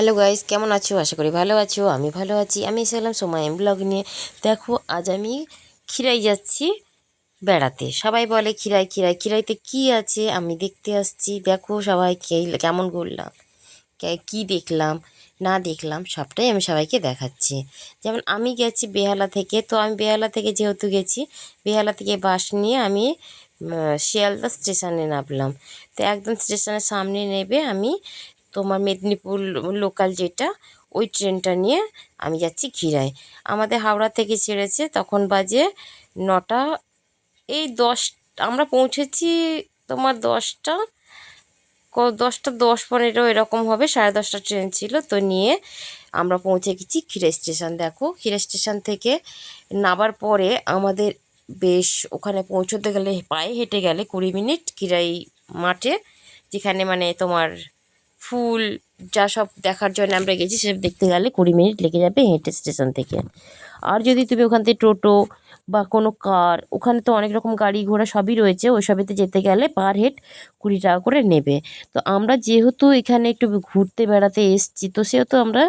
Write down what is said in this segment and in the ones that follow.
Hello guys কেমন আছো? আশা করি ভালো আছো, আমি ভালো আছি। আমি এসে এলাম সময় ব্লগ নিয়ে। দেখো, আজ আমি খিরাই যাচ্ছি বেড়াতে। সবাই বলে খিরাই খিরাই খিরাইতে কি আছে? আমি দেখতে আসছি। দেখো সবাই কেমন ঘুরলাম, কে- কি দেখলাম, না দেখলাম, সবটাই আমি সবাইকে দেখাচ্ছি। যেমন আমি গেছি বেহালা থেকে, তো আমি বেহালা থেকে যেহেতু গেছি, বেহালা থেকে বাস নিয়ে আমি শিয়ালদা স্টেশনে নামলাম। তো একদম স্টেশনের সামনে নেবে আমি তোমার মেদিনীপুর লোকাল যেটা, ওই ট্রেনটা নিয়ে আমি যাচ্ছি খিরাই আমাদের হাওড়া থেকে ছেড়েছে, তখন বাজে নটা, এই দশ, আমরা পৌঁছেছি তোমার দশটা, ক- দশটা দশ পনেরো এরকম হবে, সাড়ে দশটা ট্রেন ছিল, তো নিয়ে আমরা পৌঁছে গেছি ক্ষীরা স্টেশন। দেখো ক্ষীরা স্টেশন থেকে নামার পরে আমাদের বেশ ওখানে পৌঁছতে গেলে, পায়ে হেঁটে গেলে কুড়ি মিনিট ক্ষীরাই মাঠে, যেখানে মানে তোমার ফুল যা সব দেখার জন্য আমরা গেছি, সেসব দেখতে গেলে কুড়ি মিনিট লেগে যাবে হেঁটে স্টেশন থেকে। আর যদি তুমি ওখান থেকে টোটো বা কোনো কার, ওখানে তো অনেক রকম গাড়ি ঘোড়া সবই রয়েছে, ওই সবেতে যেতে গেলে পার হেড কুড়ি টাকা করে নেবে। তো আমরা যেহেতু এখানে একটু ঘুরতে বেড়াতে এসছি, তো সেহেতু আমরা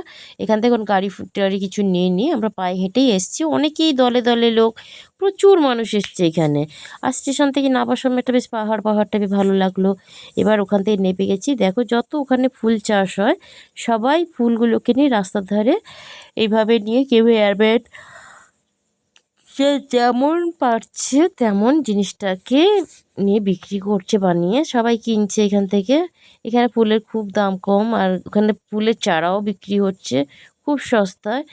এখান থেকে কোনো গাড়ি টাড়ি কিছু নিয়ে নিয়ে আমরা পায়ে হেঁটেই এসছি। অনেকেই দলে দলে লোক, প্রচুর মানুষ এসছে এখানে। আর স্টেশন থেকে নামার সময় একটা বেশ পাহাড়, পাহাড়টা বেশ ভালো লাগল। এবার ওখান থেকে নেমে গেছি। দেখো যত ওখানে ফুল চাষ হয়। সবাই ফুলগুলোকে নিয়ে রাস্তার ধারে এইভাবে নিয়ে কেউ এয়ারব্যাগ সে যেমন পারছে তেমন জিনিসটাকে নিয়ে বিক্রি করছে, বানিয়ে সবাই কিনছে এখান থেকে। এখানে ফুলের খুব দাম কম আর ওখানে ফুলের চারাও বিক্রি হচ্ছে খুব সস্তায়।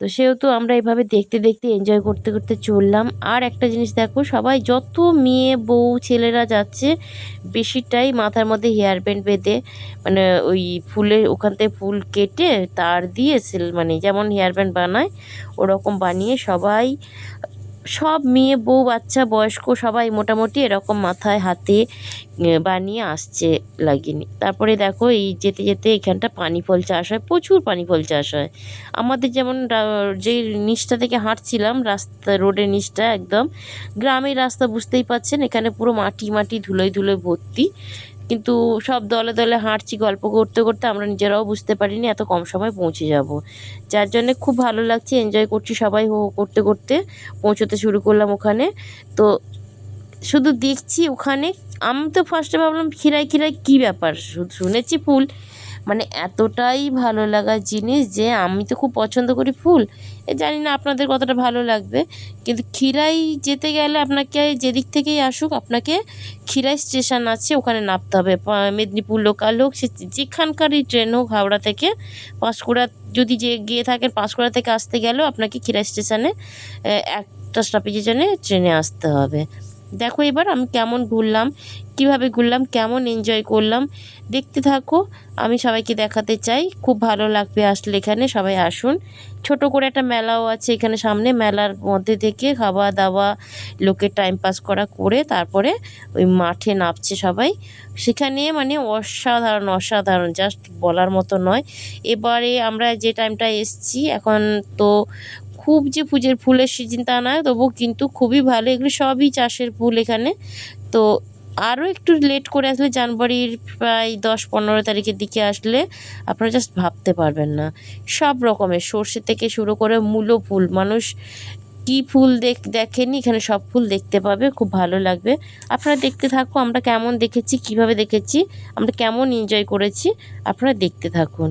তো সেহেতু আমরা এভাবে দেখতে দেখতে এনজয় করতে করতে চললাম। আর একটা জিনিস দেখো, সবাই যত মেয়ে, বউ, ছেলেরা যাচ্ছে বেশিটাই মাথার মধ্যে হেয়ার ব্যান্ড বেঁধে মানে ওই ফুলের ওখান থেকে ফুল কেটে তার দিয়ে মানে যেমন হেয়ার ব্যান্ড বানায়, ওরকম বানিয়ে সবাই সব মেয়ে, বউ, বাচ্চা, বয়স্ক সবাই মোটামুটি এরকম মাথায় হাতে বানিয়ে আসছে লাগিয়ে নিয়ে। তারপরে দেখো এই যেতে যেতে এখানটা পানি ফল চাষ হয়, প্রচুর পানি ফল চাষ হয় আমাদের যেমন যে নিচটা থেকে হাঁটছিলাম, রাস্তা, রোডের নিচটা একদম, গ্রামের রাস্তা বুঝতেই পাচ্ছেন, এখানে পুরো মাটি মাটি ধুলোয় ধুলোয় ভর্তি কিন্তু সব দলে দলে হাঁটছি, গল্প করতে করতে আমরা নিজেরাও বুঝতে পারিনি এত কম সময় পৌঁছে যাব। যার জন্যে খুব ভালো লাগছে এনজয় করছি সবাই হো, করতে করতে পৌঁছতে শুরু করলাম ওখানে। তো শুধু দেখছি ওখানে, আমি তো ফার্স্টে ভাবলাম খিরাই খিরাই কী ব্যাপার? শুনেছি ফুল। মানে এতটাই ভালো লাগার জিনিস যে আমি তো খুব পছন্দ করি ফুল। এ জানি না আপনাদের কতটা ভালো লাগবে, কিন্তু ক্ষীরাই যেতে গেলে আপনাকে যেদিক থেকেই আসুক, আপনাকে ক্ষীরাই স্টেশন আছে, ওখানে নামতে হবে। মেদিনীপুর লোকাল হোক, সে যেখানকারই ট্রেন হোক, হাওড়া থেকে পাঁশকুড়া যদি যে গিয়ে থাকেন, পাঁশকুড়া থেকে আসতে গেলেও আপনাকে খিরাই স্টেশনে একটা স্টপেজের জন্য ট্রেনে আসতে হবে। দেখো এবার আমি কেমন ঘুরলাম। কীভাবে ঘুরলাম, কেমন এনজয় করলাম, দেখতে থাকো। আমি সবাইকে দেখাতে চাই। খুব ভালো লাগবে আসলে এখানে, সবাই আসুন। ছোট করে একটা মেলাও আছে এখানে সামনে, মেলার মধ্যে থেকে খাওয়া দাওয়া লোকের টাইম পাস করা করে তারপরে ওই মাঠে নামছে সবাই। সেখানে মানে অসাধারণ অসাধারণ জাস্ট বলার মতো নয়। এবারে আমরা যে টাইমটা এসছি, এখন তো খুব যে পুজোর ফুলের সিজন তা নয় তবু কিন্তু খুবই ভালো। এগুলো সবই চাষের ফুল এখানে। তো আরও একটু লেট করে আসলে জানুয়ারির প্রায় দশ পনেরো তারিখের দিকে আসলে আপনারা জাস্ট ভাবতে পারবেন না। সব রকমের সর্ষে থেকে শুরু করে মূলো ফুল, মানুষ কী ফুল দেখ, দেখেনি, এখানে সব ফুল দেখতে পাবে, খুব ভালো লাগবে। আপনারা দেখতে থাকুন, আমরা কেমন দেখেছি, কীভাবে দেখেছি, আমরা কেমন এনজয় করেছি, আপনারা দেখতে থাকুন।